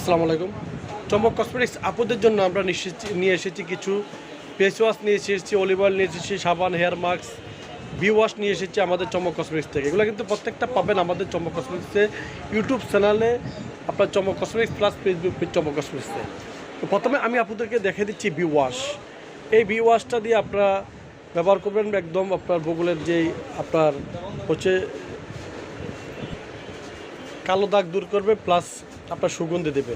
আসসালামু আলাইকুম। চমক কসমেটিক্স আপুদের জন্য আমরা নিয়ে এসেছি কিছু ফেস ওয়াশ নিয়ে এসেছি অলিভ অয়েল নিয়ে এসেছি, সাবান হেয়ার মাস্ক বি ওয়াশ নিয়ে এসেছি আমাদের চমক কসমেটিক্স থেকে। এগুলো কিন্তু প্রত্যেকটা পাবেন আমাদের চমক কসমেটিক্সে ইউটিউব চ্যানেলে আপনার চমক কসমেটিক্স প্লাস ফেসবুক পেজ চমক কসমেটিক্সে তো প্রথমে আমি আপনাদেরকে দেখে দিচ্ছি বি ওয়াশ এই বি ওয়াশটা দিয়ে আপনারা ব্যবহার করবেন একদম আপনার বগুলের যেই আপনার হচ্ছে কালো দাগ দূর করবে প্লাস আপনার সুগন্ধি দেবে।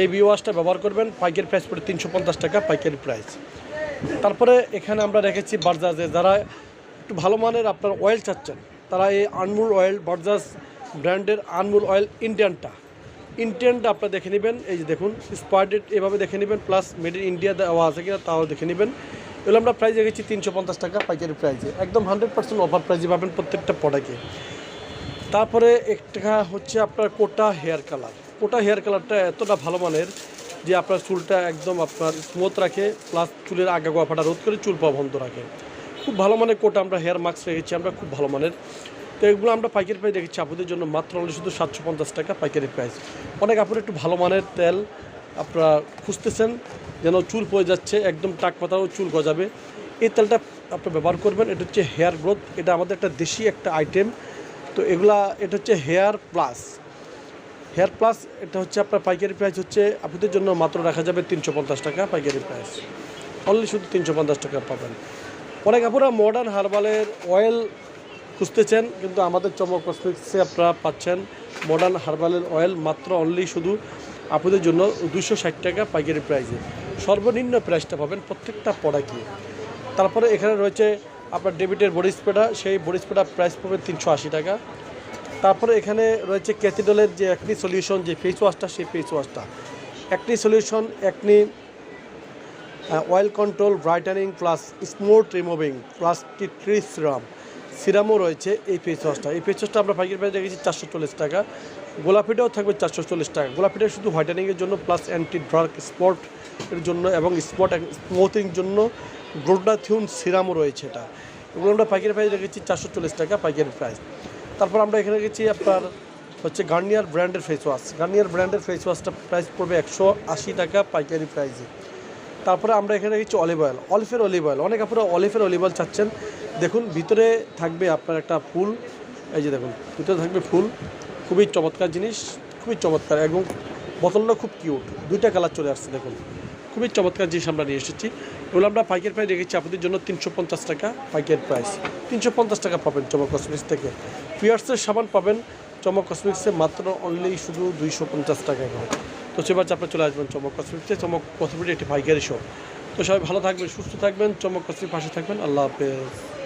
এই বি ওয়াশটা ব্যবহার করবেন, পাইকারি প্রাইস পড়ে তিনশো পঞ্চাশ টাকা পাইকারি প্রাইস তারপরে এখানে আমরা রেখেছি বারজাজে যারা একটু ভালো মানের আপনার অয়েল চাচ্ছেন, তারা এই আনমুল অয়েল বারজাজ ব্র্যান্ডের আনমুল অয়েল ইন্ডিয়ানটা ইন্ডিয়ানটা আপনারা দেখে নেবেন, এই যে দেখুন স্পার্ডেড এভাবে দেখে নেবেন প্লাস মেড ইন ইন্ডিয়া দেওয়া আছে কিনা তাও দেখে নেবেন। এগুলো আমরা প্রাইস রেখেছি তিনশো পঞ্চাশ টাকা পাইকারি প্রাইসে একদম হান্ড্রেড পার্সেন্ট অফার প্রাইসে পাবেন প্রত্যেকটা প্রোডাক্টে তারপরে একটা হচ্ছে আপনার কোটা হেয়ার কালার। কোটা হেয়ার কালারটা এতটা ভালো মানের যে আপনার চুলটা একদম আপনার স্মুথ রাখে প্লাস চুলের আগা গোয়াফাটা রোধ করে চুল বন্ধ রাখে। খুব ভালো মানের কোটা আমরা হেয়ার মাস্ক রেখেছি, আমরা খুব ভালো মানের। তো এগুলো আমরা পাইকারি প্রাইস রেখেছি, আপুদের জন্য মাত্র only শুধু সাতশো পঞ্চাশ টাকা পাইকারি প্রাইস। অনেক আপুর একটু ভালো মানের তেল আপনারা খুঁজতেছেন, যেন চুল পড়ে যাচ্ছে, একদম টাক পাতাও চুল গজাবে। এই তেলটা আপনি ব্যবহার করবেন, এটা হচ্ছে হেয়ার গ্রোথ, এটা আমাদের একটা দেশি একটা আইটেম তো এগুলা, এটা হচ্ছে হেয়ার প্লাস। হেয়ার প্লাস, এটা হচ্ছে আপনার পাইকারি প্রাইস হচ্ছে, আপনাদের জন্য মাত্র রাখা যাবে তিনশো পঞ্চাশ টাকা পাইকারি প্রাইস অনলি শুধু তিনশো পঞ্চাশ টাকা পাবেন। অনেক আপনারা মডার্ন হার্বালের অয়েল খুঁজতেছেন, কিন্তু আমাদের চমক কসমেটিক্সে আপনারা পাচ্ছেন মডার্ন হার্বালের অয়েল মাত্র অনলি শুধু আপনাদের জন্য দুশো ষাট টাকা পাইকারি প্রাইসে সর্বনিম্ন প্রাইসটা পাবেন প্রত্যেকটা প্রোডাক্টে তারপরে এখানে রয়েছে আপনার ডেবিটের বডি স্প্রেটা, সেই বডি স্প্রেটা প্রাইস পড়বে তিনশো আশি টাকা। তারপরে এখানে রয়েছে ক্যাথিডলের যে একনি সলিউশন যে ফেস ওয়াশটা সেই face ওয়াশটা acne solution acne oil control brightening plus smooth removing plus tea tree serum সিরামও রয়েছে এই ফেস ওয়াশটা এই ফেস ওয়াশটা আমরা পাইকারি প্রাইস রেখেছি চারশো চল্লিশ টাকা। গোলাপিটাও থাকবে চারশো চল্লিশ টাকা। গোলাপিটা শুধু হোয়াইটেনিংয়ের জন্য প্লাস অ্যান্টি ড্রাগ স্পট এর জন্য এবং স্পট স্মুথিং জন্য গ্লোডাথিউন সিরামও রয়েছে এটা। এগুলো আমরা পাইকারি প্রাইস রেখেছি চারশো চল্লিশ টাকা পাইকারি প্রাইস। তারপর আমরা এখানে রেখেছি আপনার হচ্ছে গার্নিয়ার ব্র্যান্ডের ফেস ওয়াশ। গার্নিয়ার ব্র্যান্ডের ফেস ওয়াশটা প্রাইস পড়বে একশো আশি টাকা পাইকারি প্রাইসে। তারপরে আমরা এখানে রেখেছি অলিভ অয়েল। অলিফের অলিভ অয়েল। অনেক আপনারা অলিফের অলিভ অয়েল চাচ্ছেন। দেখুন, ভিতরে থাকবে আপনার একটা ফুল। এই যে দেখুন, ভিতরে থাকবে ফুল। খুবই চমৎকার জিনিস, খুবই চমৎকার এবং বোতলটা খুব কিউট। দুইটা কালার চলে আসছে, দেখুন। খুবই চমৎকার জিনিস আমরা নিয়ে এসেছি। এগুলো আমরা পাইকারি প্রাইস রেখেছি আপনাদের জন্য তিনশো পঞ্চাশ টাকা পাইকারি প্রাইস। তিনশো পঞ্চাশ টাকা পাবেন চমক কসমিক্স থেকে। পিয়ার্সের সাবান পাবেন চমক কসমিক্সে মাত্র অনলি শুধু দুইশো পঞ্চাশ টাকা এখন তো সেবার আপনি চলে আসবেন চমক কসমিক্সে চমক কসমেটিক একটি পাইকারি শো তো সবাই ভালো থাকবেন, সুস্থ থাকবেন, চমক কসমিক পাশে থাকবেন। আল্লাহ হাফেজ।